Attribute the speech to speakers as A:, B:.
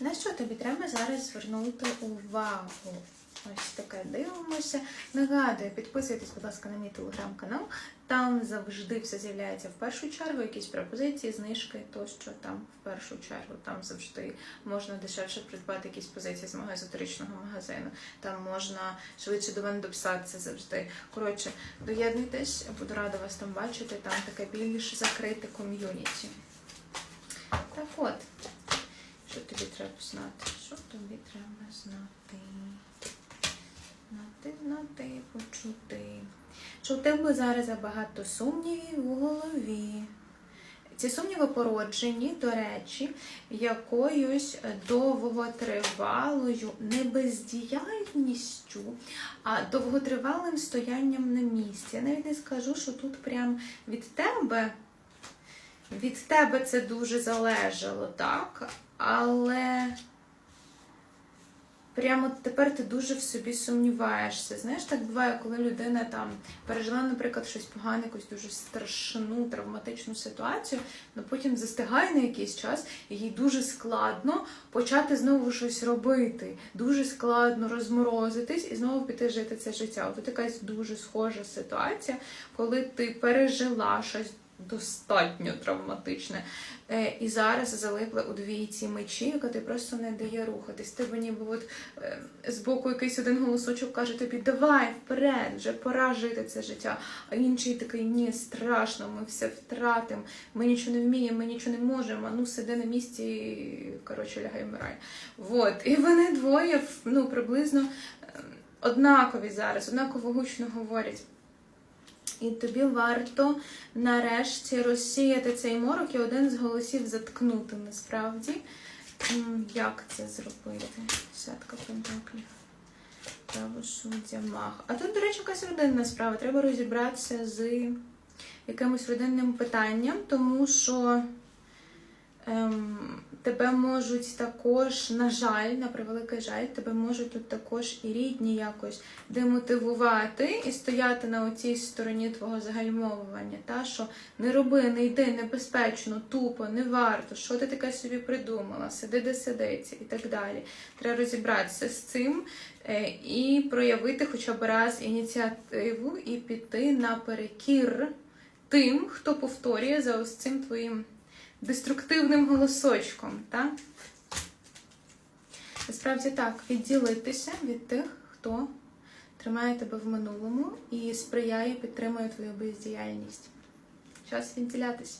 A: На що тобі треба зараз звернути увагу? Ось таке дивимося. Нагадую, підписуйтесь, будь ласка, на мій телеграм-канал. Там завжди все з'являється в першу чергу, якісь пропозиції, знижки, тощо там в першу чергу. Там завжди можна дешевше придбати якісь позиції з мого езотеричного магазину. Там можна швидше до мене дописатися завжди. Коротше, доєднуйтесь, буду рада вас там бачити. Там таке більш закрите ком'юніті. Так от, що тобі треба знати? Що тобі треба знати? Знати, знати, почути. Що у тебе зараз забагато сумнівів у голові. Ці сумніви породжені, до речі, якоюсь довготривалою не бездіяльністю, а довготривалим стоянням на місці. Я навіть не скажу, що тут прям від тебе від тебе це дуже залежало, так? Але прямо тепер ти дуже в собі сумніваєшся. Знаєш, так буває, коли людина там пережила, наприклад, щось погане, якусь дуже страшну травматичну ситуацію, але потім застигає на якийсь час, і їй дуже складно почати знову щось робити. Дуже складно розморозитись і знову піти жити це життя. От якась дуже схожа ситуація, коли ти пережила щось достатньо травматичне. Е, і зараз залипли у двійці мечі, яка ти просто не дає рухатись. Тебе ніби от е, збоку якийсь один голосочок каже тобі, давай вперед, вже пора жити це життя. А інший такий, ні, страшно, ми все втратимо, ми нічого не вміємо, ми нічого не можемо. Ну сиди на місці, і, коротше, лягай вмирай. Вот. І вони двоє ну, приблизно е, однакові зараз, однаково гучно говорять. І тобі варто нарешті розсіяти цей морок і один з голосів заткнути насправді. Як це зробити? Сятка пентаклів. Правосуддя мах. А тут, до речі, якась родинна справа. Треба розібратися з якимось родинним питанням, тому що ем, тебе можуть також, на жаль, на превеликий жаль, тебе можуть тут також і рідні якось демотивувати і стояти на оцій стороні твого загальмовування. Та що не роби, не йди, небезпечно, тупо, не варто, що ти таке собі придумала, сиди де сидиться і так далі. Треба розібратися з цим е, і проявити хоча б раз ініціативу і піти наперекір тим, хто повторює за ось цим твоїм деструктивним голосочком, так? Насправді так, відділитися від тих, хто тримає тебе в минулому і сприяє, підтримує твою бездіяльність. Час відділятися.